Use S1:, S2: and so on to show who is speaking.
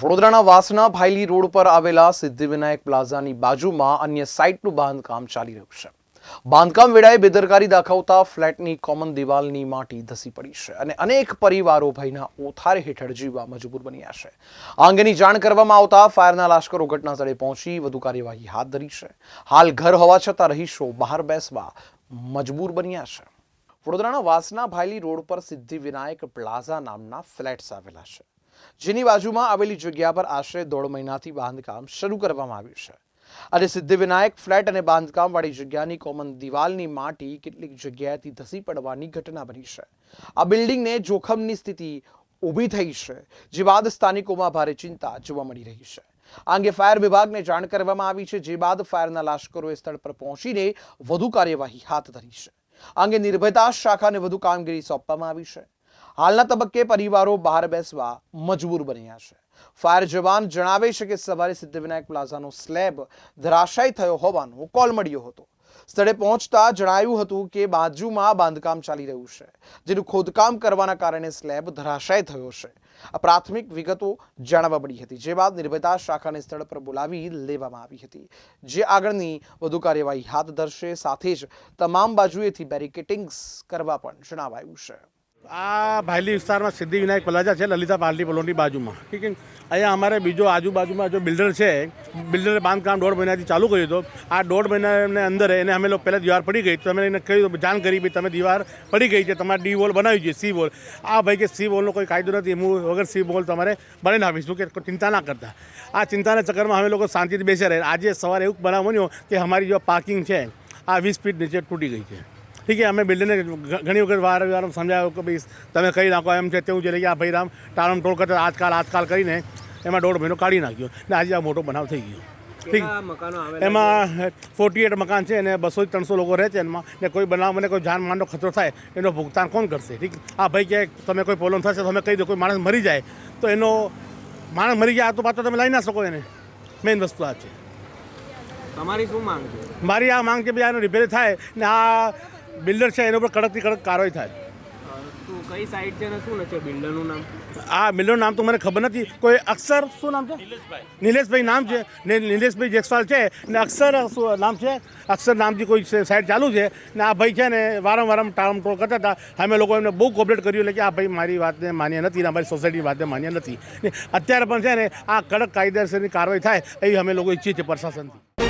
S1: વડોદરાના વાસના ભાયલી રોડ પર આવેલા સિદ્ધિવિનાયક પ્લાઝાની બાજુમાં અન્ય સાઇટનું બાંધકામ ચાલી રહ્યું છે. બાંધકામ વેળાએ બેદરકારી દાખવતા ફ્લેટની કોમન દિવાલની માટી ધસી પડી છે અને અનેક પરિવારો ભયના ઓથારે હેઠળ જીવવા મજબૂર બન્યા છે. આ અંગેની જાણ કરવામાં આવતા ફાયરના લાશ્કરો ઘટના સ્થળે પહોંચી વધુ કાર્યવાહી હાથ ધરી છે. હાલ ઘર હોવા છતાં રહીશો બહાર બેસવા મજબૂર બન્યા છે. વડોદરાના વાસના ભાયલી રોડ પર સિદ્ધિવિનાયક પ્લાઝા નામના ફ્લેટ્સ આવેલા છે. જેની બાજુમાં આવેલી જગ્યા પર આશરે દોઢ મહિનાથી બાંધકામ શરૂ કરવામાં આવ્યું છે. અને સિદ્ધિવિનાયક ફ્લેટ અને બાંધકામવાળી જગ્યાની કોમન દિવાલની માટી કેટલીક જગ્યાએથી ધસી પડવાની ઘટના બની છે. આ બિલ્ડિંગને જોખમની સ્થિતિ ઊભી થઈ છે, જે બાદ સ્થાનિકોમાં ભારે ચિંતા જોવા મળી રહી છે. આ અંગે ફાયર વિભાગને જાણ કરવામાં આવી છે, જે બાદ ફાયરના લાશ્કરોએ સ્થળ પર પહોંચીને વધુ કાર્યવાહી હાથ ધરી છે. આ અંગે નિર્ભયતા શાખાને વધુ કામગીરી સોંપવામાં આવી છે. હાલના તબક્કે પરિવારો બહાર બેસવા મજબૂર બન્યા છે. ફાયર જવાન જણાવે છે કે સવારે સિદ્ધિવિનાયક પ્લાઝાનો સ્લેબ ધરાશાયી થયો હોવાનો કોલ મળ્યો હતો. સ્થળે પહોંચતા જણાવ્યું હતું કે બાજુમાં બાંધકામ ચાલી રહ્યું છે, જેનું ખોદકામ કરવાના કારણે સ્લેબ ધરાશાય થયો છે. આ પ્રાથમિક વિગતો જાણવા મળી હતી, જે બાદ નિર્ભયતા શાખાને સ્થળ પર બોલાવી લેવામાં આવી હતી. જે આગળની વધુ કાર્યવાહી હાથ ધરશે, સાથે જ તમામ બાજુએથી બેરિકેટિંગ્સ કરવા પણ જણાવાયું છે.
S2: આ ભાયલી વિસ્તારમાં સિદ્ધિ વિનાયક પ્લાઝા છે, લલિતા પાર્ટી પલોની બાજુમાં. ઠીક છે? અહીંયા અમારે બીજો આજુબાજુમાં જો બિલ્ડર છે, બિલ્ડરે બાંધકામ દોઢ મહિનાથી ચાલુ કર્યું હતું. આ દોઢ મહિનાની અંદર એને અમે લોકો પહેલાં દીવાર પડી ગઈ. તો અમે એને કહ્યું, જાણ કરી ભાઈ, તમે દીવાર પડી ગઈ છે, તમારે ડી વોલ બનાવી છે સી વોલ. આ ભાઈ કે સી વોલનો કોઈ કાયદો નથી, હું વગર સી વોલ તમારે બનાવીને આપીશું. કે ચિંતા ના કરતા. આ ચિંતાના ચક્કરમાં અમે લોકો શાંતિથી બેસી રહે આજે સવારે એવું બનાવ બન્યો કે અમારી જો પાર્કિંગ છે, આ વીસ ફીટ નીચે તૂટી ગઈ છે. ઠીક છે અમે બિલ્ડરને ઘણી વખત વાર વાર સમજાવ્યો કે ભાઈ તમે કહી નાખો? એમ છે તેવું છે. લઈ આ ભાઈ રામ ટાળમ ટોળ કરતા આજકાલ આજકાલ કરીને એમાં દોઢ મહિનો કાઢી નાખ્યો. ને આજે આ મોટો બનાવ થઈ ગયો. ઠીક એમાં ફોર્ટી એટ મકાન છે અને બસો ત્રણસો લોકો રહે છે એમાં. ને કોઈ બનાવ મને કોઈ જાનમાનનો ખતરો થાય એનો ભુગતાન કોણ કરશે? ઠીક? આ ભાઈ કે તમે કોઈ પ્રોબ્લેમ થશે તમે કહી દો કોઈ માણસ મરી જાય તો એનો માણસ મરી જાય તો પાછો તમે લઈ ના શકો એને. મેઇન વસ્તુ આ છે.
S3: તમારી શું માંગ છે?
S2: મારી આ માંગ કે ભાઈ આનો રિપેર થાય ને આ બિલ્ડર છે એના ઉપર કડકથી કડક કાર્યવાહી થાય.
S3: કઈ સાઈડ છે ને શું છે? બિલ્ડરનું નામ?
S2: આ બિલ્ડરનું નામ તો મને ખબર નથી. કોઈ અક્ષર શું નામ છે? નિલેશભાઈ. નામ છે. ને નિલેશભાઈ જેક્સવાલ છે. ને અક્ષર શું નામ છે? અક્ષર નામથી કોઈ સાઈડ ચાલુ છે. ને આ ભાઈ છે ને વારંવાર ટાળમ ટોળ કરતા હતા. અમે લોકો એમને બહુ કોપરેટ કર્યું એટલે કે આ ભાઈ મારી વાતને માન્ય નથી ને અમારી સોસાયટીની વાતને માન્ય નથી. ને અત્યારે પણ છે ને આ કડક કાયદેસરની કાર્યવાહી થાય એવી અમે લોકો ઈચ્છીએ છીએ પ્રશાસનથી.